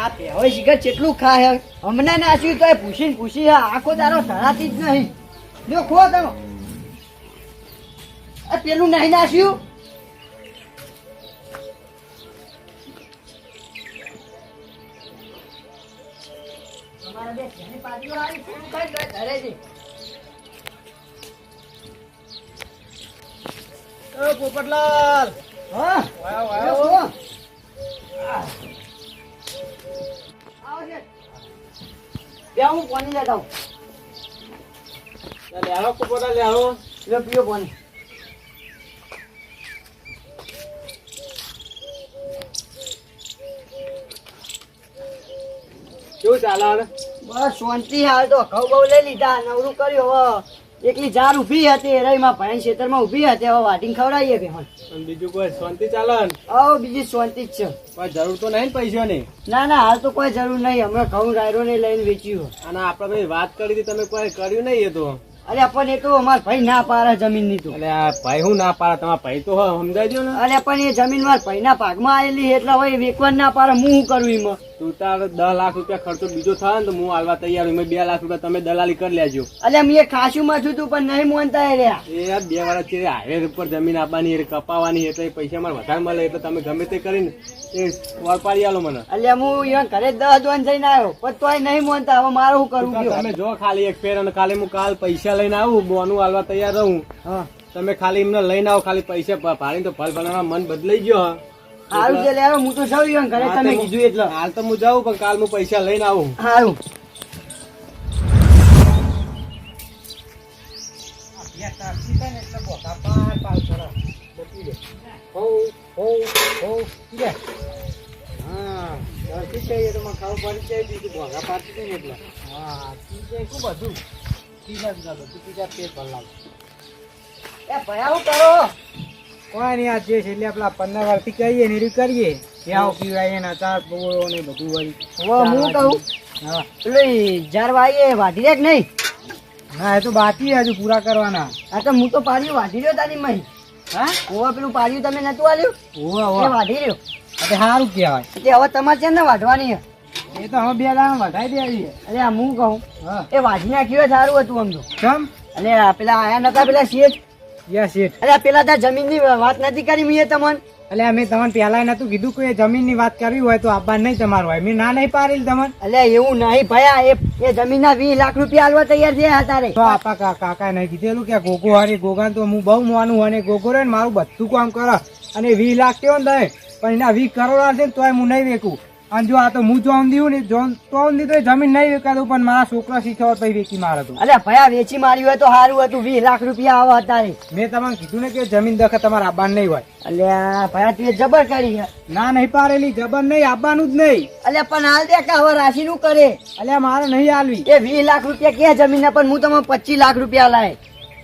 આ પહેવાય શિખર કેટલું ખાય? હમણાં નાસ્યું તો પૂછી પૂછી આખો તારો ધરાતી જ નહીં. જો ખો તમે પેલું નહીં નાસ્યું તમારા બે ઘરની પાટીઓ આવી કઈ કઈ છે. પોપટલાલ. હા? બે, હું પાણી લેતા આવું. લે આવો પોપટલાલ લે, પીઓ પાણી. કેવું ચાલે હવે? બસ, શાંતિ હાલ તો. ઘઉં બહુ લઈ લીધા, નવરું કર્યું હવે. એકલી જાર ઊભી હતી એરાઈમાં ભાઈ ખેતરમાં ઊભી હતી, હવે વાટીને ખવડાવીએ કે અને બીજું કોઈ શાંતિ ચાલે ને? બીજી શાંતિ જ છે. કોઈ જરૂર તો નહીં ને પૈસાની ના? ના હાલ તો કોઈ જરૂર નહીં. હમણાં ઘઉં રાયરો ને લઈને વેચ્યું અને આપણે ભાઈ વાત કરી હતી તમે કોઈ કર્યું નહીં એ તો? અરે પણ એ તો અમાર ભાઈ ના પાડે જમીનની તો ભાઈ હું ના પાડે? તમારા ભાઈ તો દો ને? અરે પણ એ જમીન માર ભાઈ ના ભાગમાં આવેલી એટલે હવે વેકવાન ના પાડે. હું શું કરું એમાં? તું તારે દસ લાખ રૂપિયા ખર્ચો બીજો થાય ને તો હું હાલવા તૈયાર હું બે લાખ રૂપિયા તમે દલાલી કરી લેજો. અરે મેં ખાસું માં છું તું પણ નહીં મોનતા એ રહ્યા. એ બે વર્ષ છે હાઈવે ઉપર જમીન આપવાની એટલે કપાવાની એટલે પૈસા મારે વધારે મળે એટલે તમે ગમે તે કરીને એ વળપાડી આલો મને. અલ્યા હું અહીંયા ઘરે દસ દોન જઈને આવ્યો પણ તોય નહીં મોનતા હવે મારે શું કરવું તમે જો ખાલી એક ફેર અને ખાલી હું કાલ પૈસા લઈને આવું બોનું હાલવા તૈયાર રહું. તમે ખાલી એમને લઈને આવો ખાલી પૈસા ભાડી ભાડીને તો ભલ ભલાના મન બદલાઈ ગયો હા. છે લેવો હું તો સૌ અહીંયા ઘરે તમે કીધું એટલે. હાલ તો હું જાઉં પણ કાલ હું પૈસા લઈને આવું. સારું હા ઘરથી છે મને ખબર પડી જાય બીજું ભોગા પાડતી હતી ને એટલે એ ભયા હું કરો? કોઈ નહીં આ જે છે એટલે આપણા પંદર વારથી કહીએ ને એ કરીએ. ત્યાં પીવાય ને ચાર બોળો ને બધું હોય. હું કહું હા. પેલી જાર વાઈએ વાઢી દે કે નહીં? હા એ તો બાકી હજુ પૂરા કરવાના. આ તો હું તો પાડ્યું વાઢી રહ્યો તારી મહી. હા? ઓવા પેલું પાડ્યું તમે નતું આલ્યું? ઓવા ઓવા. વાઢી રહ્યો એટલે સારું કહેવાય. એટલે હવે તમારે છે ને વાઢવાની. એ તો હવે બે દાણા વધારી દેવી અરે હું કહું હા. એ વાઢી નાખ્યું સારું હતું આમ તો. કેમ? અને પેલા આયા નતા પેલા શેઠ? યસ શેઠ. અરે પેલા ત્યાં જમીનની વાત નથી કરી મેં તમને. એટલે અમે તમને પહેલા નતું કીધું કે જમીનની વાત કરવી હોય તો આપવા નહીં તમારું હોય. મેં ના નહીં પાડેલ તમને. અલ્યા એવું નહીં ભયા એ એ જમીનના વીસ લાખ રૂપિયા આલવા તૈયાર થયા તારે. તો આપા કા- કાકાએ નહીં કીધેલું કે ગોગો હારે ગોગા તો હું બહુ માનું અને ગોગો રે ને મારું બધું કામ કરો. અને વીસ લાખ કેવો ને પણ એના વીસ કરોડ આવશે તોય હું નહીં વેકું અને જો આ તો હું જોન દીધું ને જોન તો દીધું જમીન નહીં વેચાતું પણ મારા છોકરા શીખ્યો પછી વેચી મારે તું. અલ્યા ભયા વેચી માર્યું હોય તો સારું હતું વીસ લાખ રૂપિયા આવા હતા મેં તમને કીધું ને કે જમીન દખે તમારે આબાન નહીં હોય. અલ્યા ભયા તું જબર કરી ના નહીં પારેલી જબર નહીં આબાનું જ નહીં. અલ્યા પણ હાલ દે કે હવે રાશિ નું કરે. અલ્યા મારે નહીં હાલવી. એ વીસ લાખ રૂપિયા ક્યાં જમીન પણ હું તમને પચીસ લાખ રૂપિયા લાય.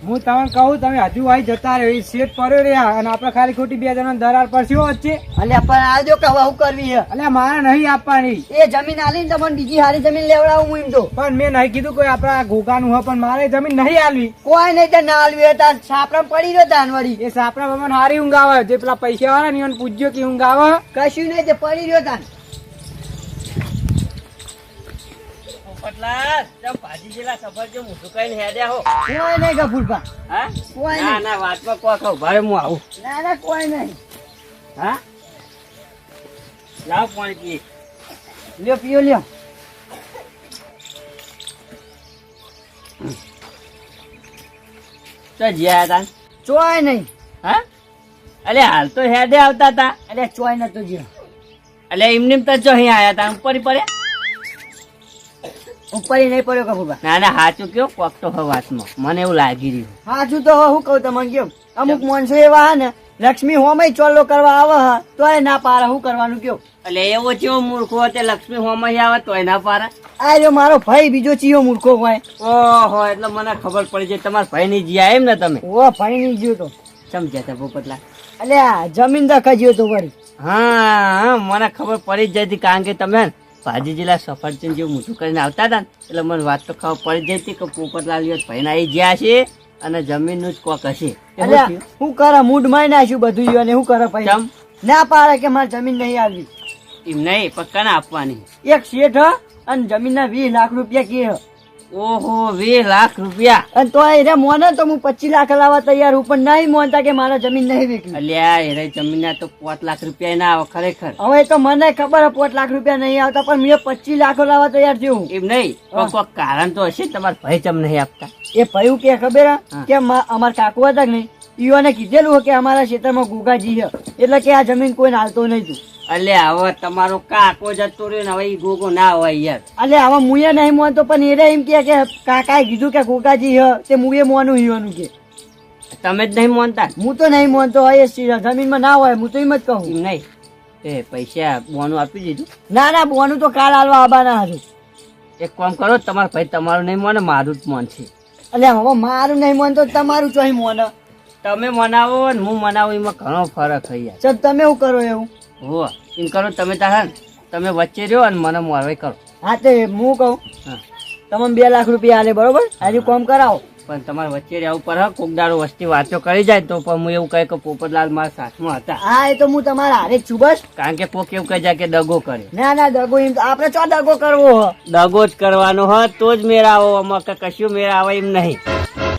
હું તમને કહું તમે હજુ આવી જતા રહ્યો એ શેઠ પડ્યો રહ્યા અને આપણે ખાલી ખોટી બે જણા દરાર પડશે વચ્ચે અલ્યા પણ આજો કે હવે હું કરવી છે? અલ્યા મારે નહીં આપવાની. એ જમીન આલીને તમને બીજી સારી જમીન લેવડાવું હું એમ તો. પણ મેં નહીં કીધું કોઈ આપણા ઘોકાનું હોય પણ મારે જમીન નહીં આલવી. કોઈ નહીં તો ના આલવી હતા સાપરા પડી રહ્યો તાન વળી. એ સાપરા મને હારી ઊંઘ આવે જે પેલા પૈસા વાળા ને પૂછ્યો કે ઊંઘ આવે. કશું નહીં તે પડી રહ્યો તાન ભાજી જેલા સફર જો મોટું કઈ હેડ્યા હો કોઈ નહીં ગફુરપા હા? કોઈ ના ના વાતમાં કોક ઊભા હું આવું. ના ના કોઈ નહીં. હા? લાવ પાણી પી લ્યો પીઓ લ્યો. તો જ્યાં હતા ચોય નહીં. હા? અલે હાલ તો હેડે આવતા હતા અરે ચોય નતો જ્યો. અલે એમને તો જો અહીં આયા હતા ઉપર પડ્યા? ઉપર નહીં પડ્યો ગફુરપા ના ના સાચું કયો કોક તો હવે વાતમાં મને એવું લાગી રહ્યું. હાચું તો હું કહું તમને કેમ અમુક માણસો એવા હે ને લક્ષ્મી હોમય ચોલ્લો કરવા આવે હા તોય ના પારે શું કરવાનું કયો? એટલે એવો ચેવો મૂર્ખો તે લક્ષ્મી હોમય આવે તોય ના પારે આ જો મારો ભાઈ બીજો ચિયો મૂર્ખો હોય. ઓહો એટલે મને ખબર પડી જાય તમારા ભાઈ ની જ્યાં એમ ને તમે? ઓ ભાઈ નહીં જ્યો તો સમજ્યા તા પોપટલા અલ્યા જમીન દખા જ્યો તો વળી. હા હા મને ખબર પડી જ જતી કારણ કે તમે હે ને ભાજી જિલ્લા સફરચંદ જેવું મોટું કરીને આવતા હતા ને એટલે મને વાત તો ખબર પડી જતી કે પોપટલાલ ભાઈ ના આવી જ્યાં છે અને જમીનનું જ કોક હશે? હું કરે મૂડમાં નાખ્યું બધું અને હું કરે ભાઈ? ચમ? ના પાડે કે મારે જમીન નહીં આવી. એમ નહીં પક્કા ના આપવાની? એક શેઠ હ, અને જમીનના વીસ લાખ રૂપિયા કે. ઓહો વીસ લાખ રૂપિયા. અને તો એને મોને તો હું પચીસ લાખ લાવવા તૈયાર હું પણ નહીં મોનતા કે મારા જમીન નહીં વેચી અલ્યા એ જમીન તો પાંચ લાખ રૂપિયા ના આવે ખરેખર. હવે તો મને ખબર હે પાંચ લાખ રૂપિયા નહીં આવતા પણ મેં પચીસ લાખ લાવવા તૈયાર થયું એમ નહીં પણ કોઈક કારણ તો હશે ને તમારા ભાઈ ચમ નહીં આપતા. એ ભાઈ કે ખબર. કે અમારા અમાર કાકુ હતા કે નહીં ઈઓને કીધેલું કે અમારા ક્ષેત્રમાં ગુગાજી છે. એટલે કે આ જમીન કોઈ હાલતો નહીં તું અલ્યા હવે તમારો કાકો જતો રહ્યો ને હવે ઈ ગોગો ના હોય યાર. અલે હવે મુએ નહીં મોનતો પણ એને એમ કે કે કાકાએ કીધું કે ગોગાજી હ તે મુએ મોનું ઈવાનું કે. તમે જ નહીં મોનતા? હું તો નહીં મોનતો હોય એ જમીનમાં ના હોય હું તો એમ જ કહું. નહીં. એ પૈસા બોનું આપી દીધું? ના ના બોનું તો કાલ હાલવા આવવાના હતું એક કામ કરો તમારા ભાઈ તમારું નહીં મોને મારું જ મન છે. અલે હવે મારું નહીં મોનતો તમારું ચોઈ મોન. તમે મનાવો ને હું મનાવું એમાં ઘણો ફરક થઈ જાય તમે શું કરો એવું? હો એમ કરો તમે તારા તમે વચ્ચે રહ્યો અને મને મોરવાઈ કરો. હા તે હું કહું? હા. તમે બે લાખ રૂપિયા આલે બરોબર? આજે કોમ કરાવો. પણ તમારે વચ્ચે રહેવું પર કોક દાડો વસ્તી વાતો કરી જાય તો પણ હું એવું કહે કે પોપટલાલ મારા સાથમાં હતા. હા એ તો હું તમારા હારે જ છું બસ. કારણ કે કોક એવું કહી જાય કે દગો કરે. ના ના દગો એમ આપણે ચો દગો કરવો? હો દગો જ કરવાનો હ તો જ મેળ આવો આમાં કે કશું મેળ આવે એમ નહીં.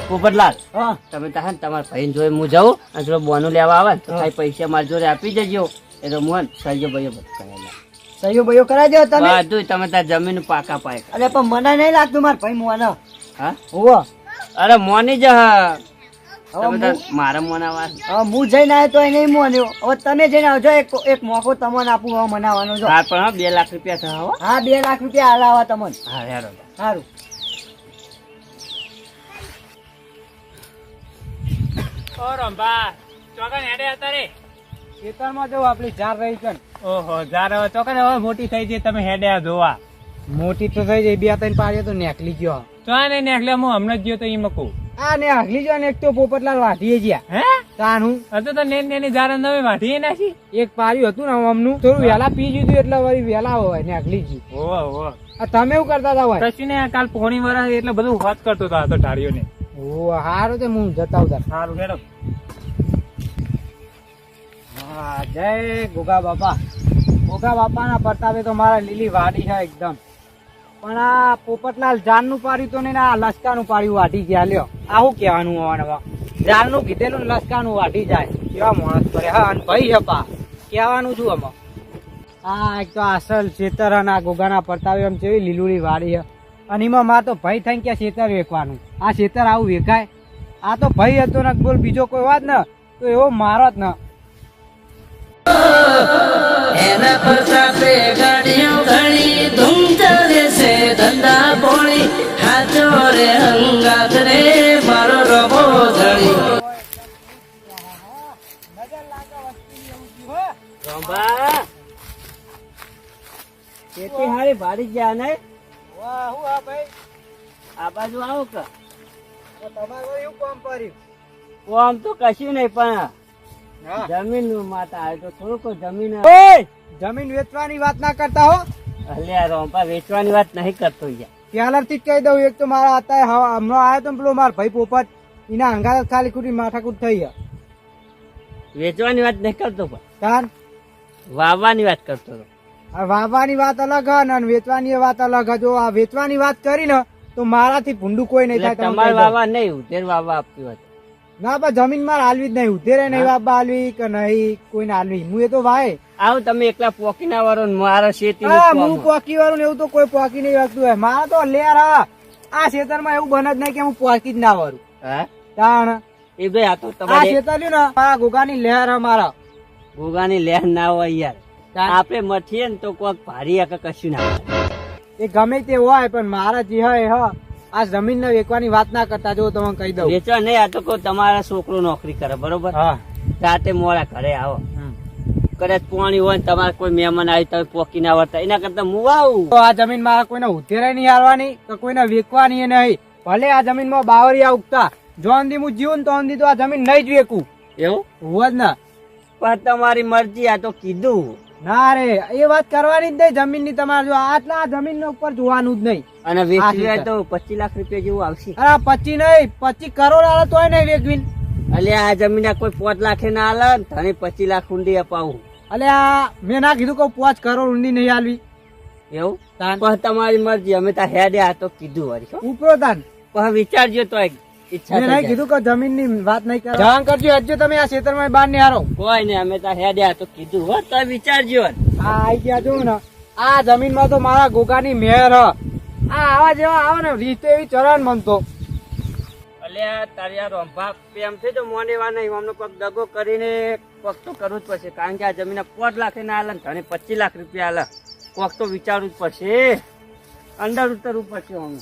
પોપટલાલ હા. તમે તાહે ને તમારા ભાઈને જોઈ હું જાઉં અને બોનું લેવા આવે તો પૈસા મારી જોડે આપી દેજો. એ તો મોહન સહયો ભાઈઓ કરેલા સહયો ભાઈઓ કરાવી દો તમે? બધું તમે તાર જમીન પાકા પાય. અરે પણ મને નહીં લાગતું માર ભાઈ મોન હા? હોવો. અરે મોની જ મારા મોના હવે હું જઈને આવ્યો તો નહીં મોન્યો હવે તમે જઈને આવજો એક એક મોકો તમને આપું હવે મનાવાનો જો. હા પણ બે લાખ રૂપિયા થયા હા. બે લાખ રૂપિયા હાલાવા તમને. હા હેરો. સારું ખેતરમાં જવું આપણી ચાર રહી છે ઓહો જાર હવે હવે મોટી થઈ છે તમે હેડ્યા જોવા. મોટી તો થઈ જાય બે ત્રણ પાડ્યો તો નેકલી ગયો. તો આ નહીં નીકળે હું હમણાં જ ગયો તો એ મકું. આ ને આગલી જો એક તો પોપટલાલ વાઢીએ ગયા. હે? તાન હું હતો તો નેન નેની જાર નવે વાઢીએ નાખી. એક પાર્યું હતું ને અમનું થોડું વહેલા પી જીધું એટલે વળી વેલા હોય ને આગલી જી ઓહો ઓહો. આ તમે એવું કરતા હતા હોય? કશું ને કાલ પોણી વરસ એટલે બધું વાત કરતો હતો આ તો ઢાળીઓ ને ઓ હારો તે હું જતા ઉતાર સારું હેડો. હા, જય ગોગા બાપા. ગોગા બાપાના પ્રતાપે તો મારા લીલી વાડી છે એકદમ. પણ આ પોપટલાલ જાનનું પાડ્યું તો ને આ લસકાનું પાડ્યું વાઢી ગયા, લ્યો. આ શું કહેવાનું હોવાનું જાનનું કીધેલું ને લસકાનું વાટી જાય. કેવા માણસ કરે, હા, અને ભાઈ છે પા. કહેવાનું છું આમાં? આ એક તો અસલ ચેતર અને આ ગોગાના પ્રતાપે એમ જેવી લીલુડી વાડી છે. અને એમાં માર તો ભાઈ થઈને ગયા ચેતર વેકવાનું આ ચેતર આવું વેચાય આ તો ભાઈ હતો ને, બોલ બીજો કોઈ વાત ને. તો એવો મારો જ ને. એના પ્રતાપે ગાડીઓ ઘણી ધૂમ ચાલે છે ધંધા પોણી હાચો રે હંગાત રે મારો રબો ધણી ખેતી હારી ભારી ગયા ને વાહ હું આ ભાઈ આ બાજુ આવો કે તમારે એવું કામ કર્યું આમ તો કશું નહીં પણ. જમીનનું માતા આવે તો થોડુંક જમીન જમીન વેચવાની વાત ના કરતા હો. અલ્યા રોંપા વેચવાની વાત નહીં કરતો યાર. પહેલાથી જ કહી દઉં એક તો મારા હતા હમણાં આવ્યો તો પેલો મારો ભાઈ પોપટ એના અંગાર ખાલી ખોટી માથાકૂટ થઈ ગયા. વેચવાની વાત નહીં કરતો પણ. તાર વાવવાની વાત કરતો હતો. વાવવાની વાત અલગ હ ને વેચવાની વાત અલગ હ જો આ વેચવાની વાત કરી ને તો મારાથી ભૂંડું કોઈ નહીં થાય તમારે વાવવા વાવા નહીં ઉધેર વાવા આપતી હતું ના બા જમીનમાં હાલવી જ નહીં. ઉધેરે નહીં વાપવા હાલવી કે નહીં કોઈને હાલવી. હું એ તો ભાઈ આવ તમે એકલા પોકી ના વાળો મારા શેતી હું પોકી વાળું ને એવું તો કોઈ પોકી નહીં વાગતું હોય. મારા તો લેર આ ખેતરમાં એવું બને જ નહીં કે હું પોકી જ ના વાળું હે? તાણ. એ ભાઈ આ તો તમારે ખેતર ને મારા ગોગાની લહેર મારા. ભોગાની લહેર ના હોય યાર. આપણે મઠીએ ને તો કોક ભારી કે કશું ના એ ગમે તે હોય પણ મારા જે હોય હ. આ જમીન ને વેચવાની વાત ના કરતા જો તમે કહી દઉં. વેચવા નહીં આ તો કોઈ તમારા છોકરો નોકરી કરે બરોબર? હા. રાતે મોડા ઘરે આવો. કદાચ પાણી હોય તમારે કોઈ મહેમાન આવી તમે પોકી ના વળતા એના કરતા હું આવું. તો આ જમીનમાં કોઈને ઉતેરે નહીં હારવાની કે કોઈને વેચવાની નહીં. ભલે આ જમીનમાં બાવરિયા ઉગતા જો અંદી હું જીવું ને તો અંદી તો આ જમીન નહીં જ વેકું એવું? હોવા જ ના. પણ તમારી મરજી આ તો કીધું. ના રે એ વાત કરવાની જ નહીં જમીનની તમારે જો આટલા જમીન ઉપર જોવાનું જ નહીં. અને વેચવી હોય તો પચીસ લાખ રૂપિયા જેવું આવશે. અરે આ પચી નહીં પચીસ કરોડ આલે તોય નહીં વેચવી એટલે આ જમીન કોઈ પાંચ લાખે ના આલે તને પચીસ લાખ ઊંડી અપાવું. એટલે આ મેં ના કીધું કે પાંચ કરોડ ઊંડી નહીં આલવી. એવું? પણ તમારી મરજી અમે તો હેડે આ તો કીધું વળી ઉપરો તાન. પણ વિચારજો તો ઈચ્છા નહીં કીધું કે જમીનની વાત નહીં કરો. જાણ કરજો હજુ તમે આ ખેતરમાં બહાર નહીં હારો. કોઈ નહીં અમે તાર હેડે આ તો કીધું હો તો વિચારજો. આ આઈ ગયા જો ને. આ જમીનમાં તો મારા ગોગાની મેર હ. આ આવા જેવા આવે ને, રીત એવી ચરણ મનતો અલ્યા તારી આ રોંભા પ્રેમ થઈ તો મોનેવા નહીં અમને કોઈક દગો કરીને કોક કરવું જ પડશે, કારણ કે આ જમીન પોત લાખે ના ને પચીસ લાખ રૂપિયા આલે. કોક વિચારવું જ પડશે. અંડર ઉતરવું પડશે અમને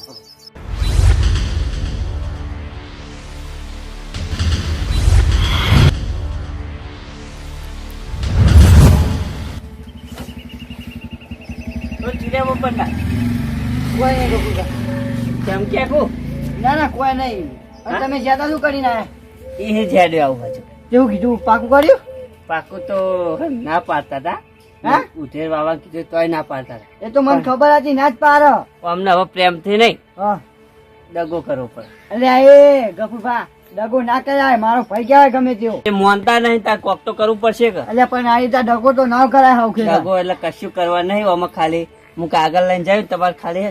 ચીડિયા બપોર ના કોઈ નહીં ગોકુળા. કેમ કે કહું ના ના કોઈ નહીં. અને તમે જ્યાં શું કરીને આયા. એ જ આવું બાજુ કેવું કીધું પાકું કર્યું? પાકું તો ના પાડતા હતા હા? ઉઠેર વાવા કીધું તોય ના પાડતા હતા એ તો મને ખબર હતી ના જ પાર અમને હવે પ્રેમથી નહીં. હા. દગો કરવો પડે. અરે એ ગફુભા ડગો ના કરાય મારો ભાઈ કહેવાય ગમે તેવો? એ મોનતા નહીં તાર કોક તો કરવું પડશે કે. એટલે પણ આ રીતે ડગો તો ના કરાય હાવ ખેલા. દગો એટલે કશું કરવા નહીં આમાં ખાલી હું કાગળ લઈને જાય તમારે ખાલી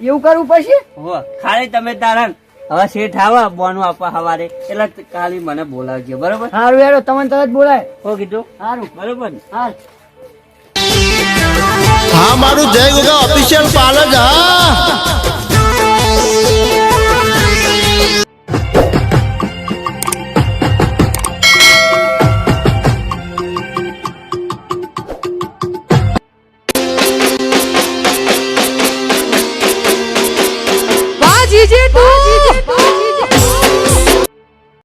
એવું કરવું પડશે? હો ખાલી તમે તારા હવે શેઠ આવા બોનું આપવા હવારે એટલે કાલી મને બોલાવજો બરોબર? સારું યાર તમને તરત બોલાય. હો કીધું. સારું બરોબર હા હા મારું જય ગોગા ઓફિશિયલ પાર્લર હા.